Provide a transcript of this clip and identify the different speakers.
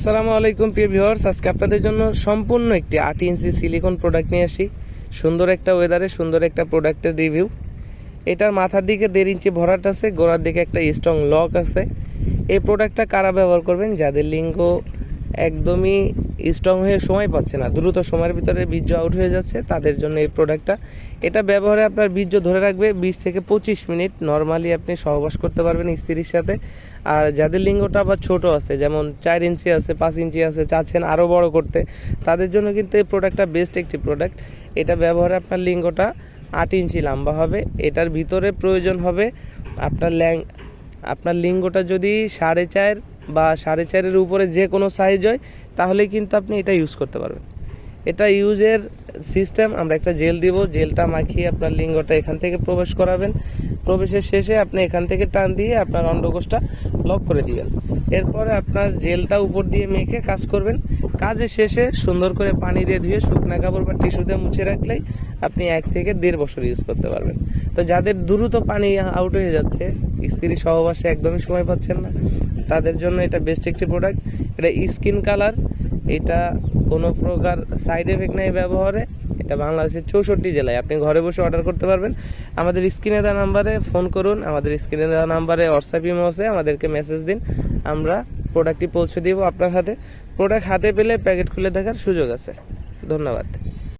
Speaker 1: আসসালামু আলাইকুম প্রিয় ভিউয়ার্স, আজকে আপনাদের জন্য সম্পূর্ণ একটি আট ইঞ্চি সিলিকন প্রোডাক্ট নিয়ে আসি। সুন্দর একটা ওয়েদারে সুন্দর একটা প্রোডাক্টের রিভিউ এটার মাথার দিকে দেড় ইঞ্চি ভরাট আছে, গোড়ার দিকে একটা স্ট্রং লক আছে। এই প্রোডাক্টটা কারা ব্যবহার করবেন? যাদের লিঙ্গ একদমই স্ট্রং হয়ে সময় পাচ্ছে না। দ্রুত সময়ের ভিতরে বীর্য আউট হয়ে যাচ্ছে। তাদের জন্য এই প্রোডাক্টটা এটা ব্যবহারে আপনার বীর্য ধরে রাখবে বিশ থেকে পঁচিশ মিনিট। নর্মালি আপনি সহবাস করতে পারবেন স্ত্রীর সাথে। আর যাদের লিঙ্গটা আবার ছোট আছে, যেমন চার ইঞ্চি আছে, পাঁচ ইঞ্চি আছে, চাচ্ছেন আরও বড় করতে, তাদের জন্য কিন্তু এই প্রোডাক্টটা বেস্ট একটি প্রোডাক্ট এটা ব্যবহারে আপনার লিঙ্গটা আট ইঞ্চি লম্বা হবে। এটার ভিতরে প্রয়োজন হবে আপনার ল্যাং আপনার লিঙ্গটা যদি সাড়ে চার বা সাড়ে চারের উপরে যে কোনো সাইজ হয় তাহলে কিন্তু আপনি এটা ইউজ করতে পারবেন। এটা ইউজের সিস্টেম, আমরা একটা জেল দিব, জেলটা মাখিয়ে আপনার লিঙ্গটা এখান থেকে প্রবেশ করাবেন। প্রবেশের শেষে আপনি এখান থেকে টান দিয়ে আপনার অন্ডকোষটা লক করে দিবেন। এরপরে আপনার জেলটা উপর দিয়ে মেখে কাজ করবেন। কাজের শেষে সুন্দর করে পানি দিয়ে ধুয়ে শুকনা কাপড় বা টিস্যু দিয়ে মুছে রাখলেই আপনি এক থেকে দেড় বছর ইউজ করতে পারবেন। তো যাদের দ্রুত পানি আউট হয়ে যাচ্ছে, স্ত্রী সহবাসে একদমই সময় পাচ্ছেন না। তাদের জন্য এটা বেস্ট একটি প্রোডাক্ট এটা স্কিন কালার এটা কোনো প্রকার সাইড এফেক্ট নেই ব্যবহারে। এটা বাংলাদেশের চৌষট্টি জেলায়। আপনি ঘরে বসে অর্ডার করতে পারবেন। আমাদের স্ক্রিনে দেওয়া নাম্বারে ফোন করুন। আমাদের স্ক্রিনে দেওয়া নাম্বারে হোয়াটসঅ্যাপ ইমো আছে। আমাদেরকে মেসেজ দিন। আমরা প্রোডাক্টটি পৌঁছে দিব আপনার হাতে। প্রোডাক্ট হাতে পেলে প্যাকেট খুলে দেখার সুযোগ আছে। ধন্যবাদ।